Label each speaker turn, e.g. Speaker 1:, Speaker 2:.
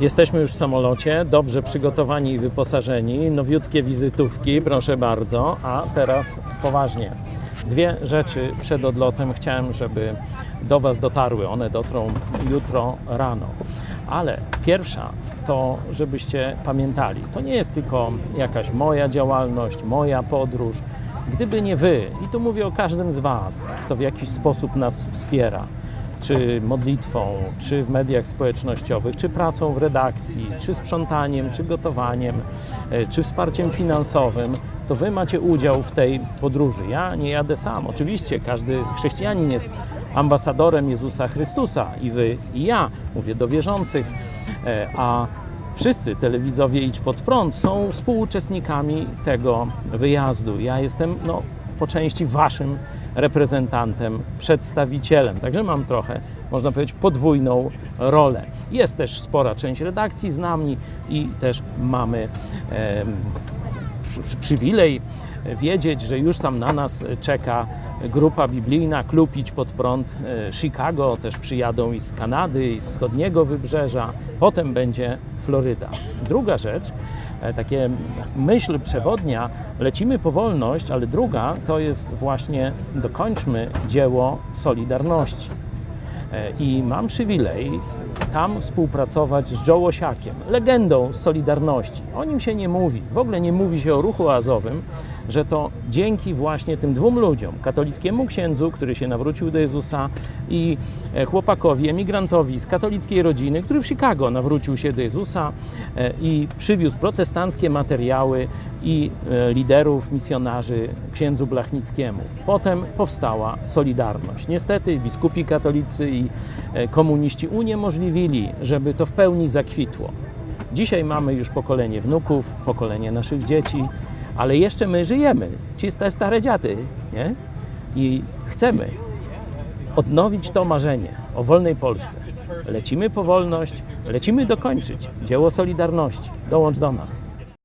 Speaker 1: Jesteśmy już w samolocie, dobrze przygotowani i wyposażeni, nowiutkie wizytówki, proszę bardzo. A teraz poważnie. Dwie rzeczy przed odlotem chciałem, żeby do Was dotarły. One dotrą jutro rano. Ale pierwsza to, żebyście pamiętali, to nie jest tylko jakaś moja działalność, moja podróż. Gdyby nie Wy, i tu mówię o każdym z Was, kto w jakiś sposób nas wspiera, czy modlitwą, czy w mediach społecznościowych, czy pracą w redakcji, czy sprzątaniem, czy gotowaniem, e, czy wsparciem finansowym, to wy macie udział w tej podróży. Ja nie jadę sam. Oczywiście każdy chrześcijanin jest ambasadorem Jezusa Chrystusa i wy, i ja, mówię do wierzących, e, a wszyscy telewidzowie Idź Pod Prąd są współuczestnikami tego wyjazdu. Ja jestem no, po części waszym reprezentantem, przedstawicielem. Także mam trochę, można powiedzieć, podwójną rolę. Jest też spora część redakcji z nami i też mamy przy- przywilej wiedzieć, że już tam na nas czeka grupa biblijna, klub Idź Pod Prąd e, Chicago, też przyjadą i z Kanady, i z wschodniego wybrzeża, potem będzie Floryda. Druga rzecz, e, takie myśl przewodnia, lecimy po wolność, ale druga to jest właśnie dokończmy dzieło Solidarności. E, I mam przywilej tam współpracować z Joe Osiakiem, legendą Solidarności. O nim się nie mówi. W ogóle nie mówi się o ruchu azowym, że to dzięki właśnie tym dwóm ludziom, katolickiemu księdzu, który się nawrócił do Jezusa i e, chłopakowi, emigrantowi z katolickiej rodziny, który w Chicago nawrócił się do Jezusa e, i przywiózł protestanckie materiały i e, liderów, misjonarzy księdzu Blachnickiemu. Potem powstała Solidarność. Niestety biskupi katolicy i komuniści uniemożliwili, żeby to w pełni zakwitło. Dzisiaj mamy już pokolenie wnuków, pokolenie naszych dzieci, ale jeszcze my żyjemy, ci sta- stare dziady, nie? I chcemy odnowić to marzenie o wolnej Polsce. Lecimy po wolność, lecimy dokończyć dzieło Solidarności. Dołącz do nas.